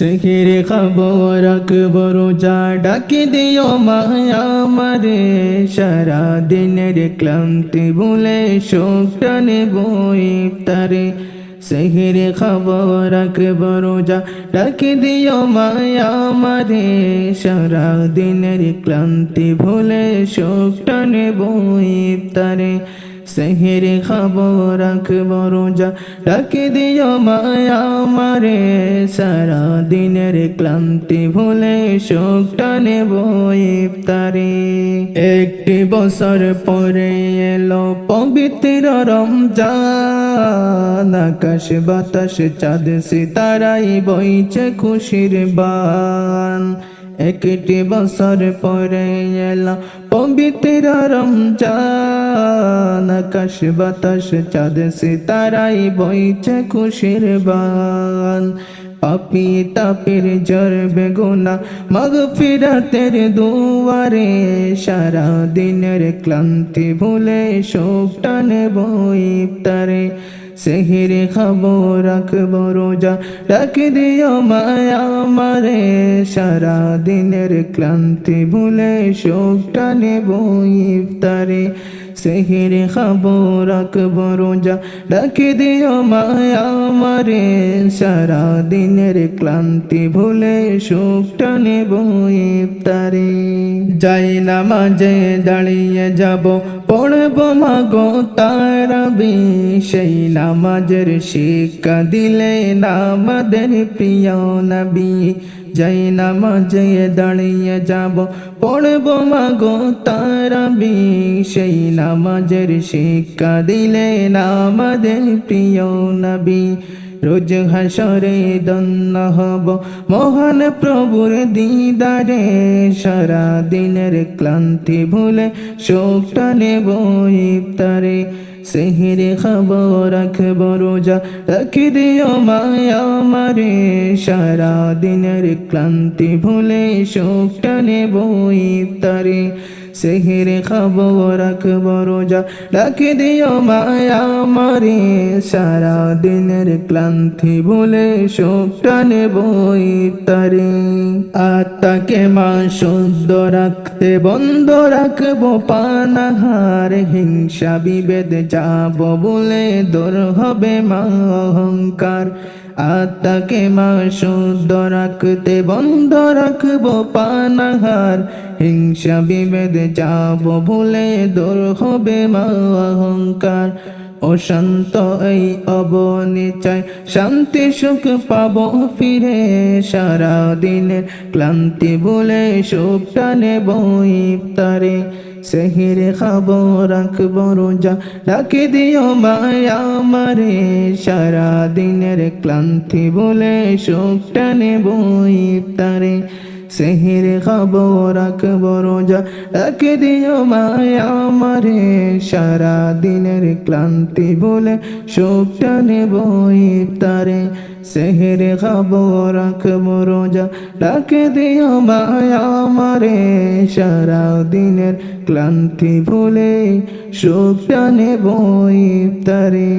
সেখির খবর রাখবর যা ডাকি দিও মায়া মারে। সারা দিনের ক্লান্তি বলে শোকটা নেব ইফতারে সেহির খবর রাখবর যা ডাকি দিও মায়া মারে। সারা দিনের ক্লান্তি ভুলে শোকটা নেব ইফতারে সেহের খবর রাখবর যা ডাকে দিও মায়া মারে সারা দিনের ক্লান্তি ভুলে শোকটা নেব ইফতারে। একটি বছর পরে এলো পবিত্র রমজান। আকাশ বাতাস চাঁদ সিতারাই বইছে খুশির বান। একটি বছর পরে এলা পবিত্র রমজান, আকাশ বাতাস, চাঁদ, সিতারাই বইছে খুশির বান। পাপি তাপির জ্বর, বেগুনা, মগ ফিরাতের দুয়ারে সারা দিনের ক্লান্তি ভুলে শোকটা বই ইফতারে সেহির খবর রাখব রোজা ডাক দিও মায়া মারে। সারা দিনের ক্লান্তি ভুলে শোকটা নেব ইফতারে। সেহির খবর রাখব রোজা ডাক দিও মায়া মারে। সারা দিনের ক্লান্তি ভুলে শোকটা নেব ইফতারে। যাই নামাজে দাঁড়িয়ে যাব পড়ব মাগো তারাবি সেই নামাজের শিক্ষা দিলে নামাদের প্রিয় নবী। যাই নামাজে দাঁড়িয়ে যাব, পড়ব মাগো তারাবি সেই নামাজের শিক্ষা দিলে নামাদের প্রিয় নবী। রোজ হাসরে দন্ন হব মহান প্রভুর দিদারে। সারা দিনের ক্লান্তি ভুলে শোকটা নেব ইফতারে। সেহির খবর রাখব রোজা রাখি দিও মায়া মারে সারা দিনের ক্লান্তি ভুলে শোকটা নেব ইফতারে। সেহির খবর রাখব রোজা রাখি দিও মায়া মারে সারা দিনের ক্লান্তি ভুলে শোকটা নেব ইফতারে। আত্মাকে মা শুদ্ধ রাখতে বন্ধ রাখব পানাহার। হিংসা বিভেদ যাব বলে দূর হবে মা অহংকার। আত্মাকে মা শুদ্ধ রাখতে বন্ধ রাখব পানাহার। হিংসা বিভেদ যাব বলে দূর হবে মা অহংকার। অশান্ত এই অবনি চাই শান্তি সুখ পাবো ফিরে, সারা দিনের ক্লান্তি বলে সুখটা নেব ইফতারে সেহির খবর রাখব রোজা, রাখে দিও মায়া মারে সারা দিনের ক্লান্তি বলে সুখটা নেব ইফতারে সেহির খবর রাখব রোজা রাখে দিও মায়া মারে। সারা দিনের ক্লান্তি বলে শোকটা নেব ইফতারে সেহের খবর রাখব রোজা রাখে দিও মায়া মারে। সারা দিনের ক্লান্তি ভুলে শোকটা নেব ইফতারে